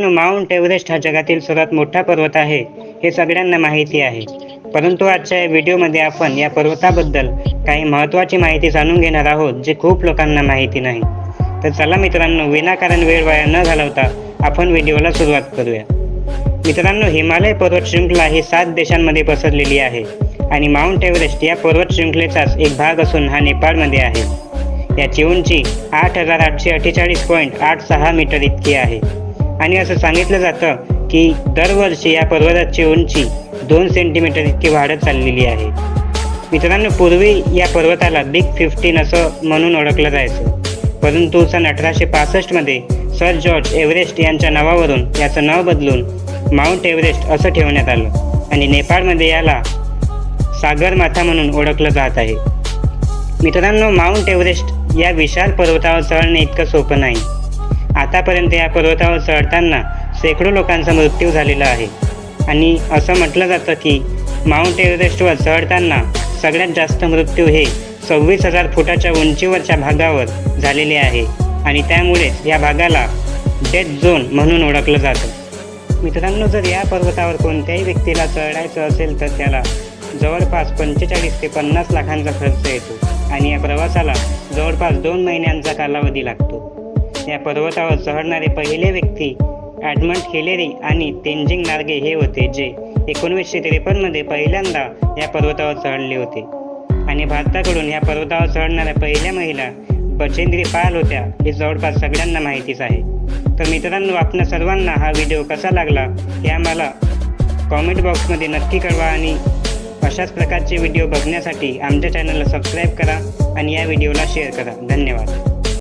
Mount Everest हा जगातील सर्वात मोठा पर्वत आहे हे सगळ्यांना माहिती आहे. परंतु आजच्या या व्हिडिओमध्ये आपण या पर्वताबद्दल काही महत्त्वाची माहिती जाणून घेणार आहोत जे खूप लोकांना माहिती नाही. तर चला मित्रांनो विनाकारण वेळ वाया न घालवता आपण व्हिडिओला सुरुवात करूया. मित्रांनो हिमालय पर्वत शृंखला ही सात देशांमध्ये पसरलेली आहे आणि माउंट एव्हरेस्ट या पर्वत शृंखलेचाच एक भाग असून हा नेपाळमध्ये आहे. याची उंची आठ हजार आठशे अठ्ठेचाळीस पॉईंट आठ सहा मीटर इतकी आहे. आणि असं सांगितलं जातं की दरवर्षी या पर्वताची उंची दोन सेंटीमीटर इतकी वाढत चाललेली आहे. मित्रांनो पूर्वी या पर्वताला बिग फिफ्टीन असं म्हणून ओळखलं जायचं. परंतु सन अठराशे पासष्टमध्ये सर जॉर्ज एव्हरेस्ट यांच्या नावावरून याचं नाव बदलून माउंट एव्हरेस्ट असं ठेवण्यात आलं आणि नेपाळमध्ये याला सागरमाथा म्हणून ओळखलं जात आहे. मित्रांनो माउंट एव्हरेस्ट या विशाल पर्वतावर चढणे इतकं सोपं नाही. आतापर्यंत या पर्वतावर चढताना शेकडो लोकांचा मृत्यू झालेला आहे. आणि असं म्हटलं जातं की माउंट एव्हरेस्टवर चढताना सगळ्यात जास्त मृत्यू हे सव्वीस हजार फुटाच्या उंचीवरच्या भागावर झालेले आहे. आणि त्यामुळेच या भागाला डेथ झोन म्हणून ओळखलं जातं. मित्रांनो जर या पर्वतावर कोणत्याही व्यक्तीला चढायचं असेल तर त्याला जवळपास पंचेचाळीस ते पन्नास लाखांचा खर्च येतो. आणि या प्रवासाला जवळपास दोन महिन्यांचा कालावधी लागतो. या पर्वतावर चढणारे पहिले व्यक्ती ॲडमंड हिलेरी आणि तेंजिंग नार्गे हे होते जे एकोणीसशे त्रेपन्नमध्ये पहिल्यांदा या पर्वतावर चढले होते. आणि भारताकडून या पर्वतावर चढणाऱ्या पहिल्या महिला बचेंद्री पाल होत्या हे जवळपास सगळ्यांना माहितीच आहे. तर मित्रांनो आपल्या सर्वांना हा व्हिडिओ कसा लागला हे आम्हाला कॉमेंट बॉक्समध्ये नक्की कळवा आणि अशाच प्रकारचे व्हिडिओ बघण्यासाठी आमच्या चॅनलला सबस्क्राईब करा आणि या व्हिडिओला शेअर करा. धन्यवाद.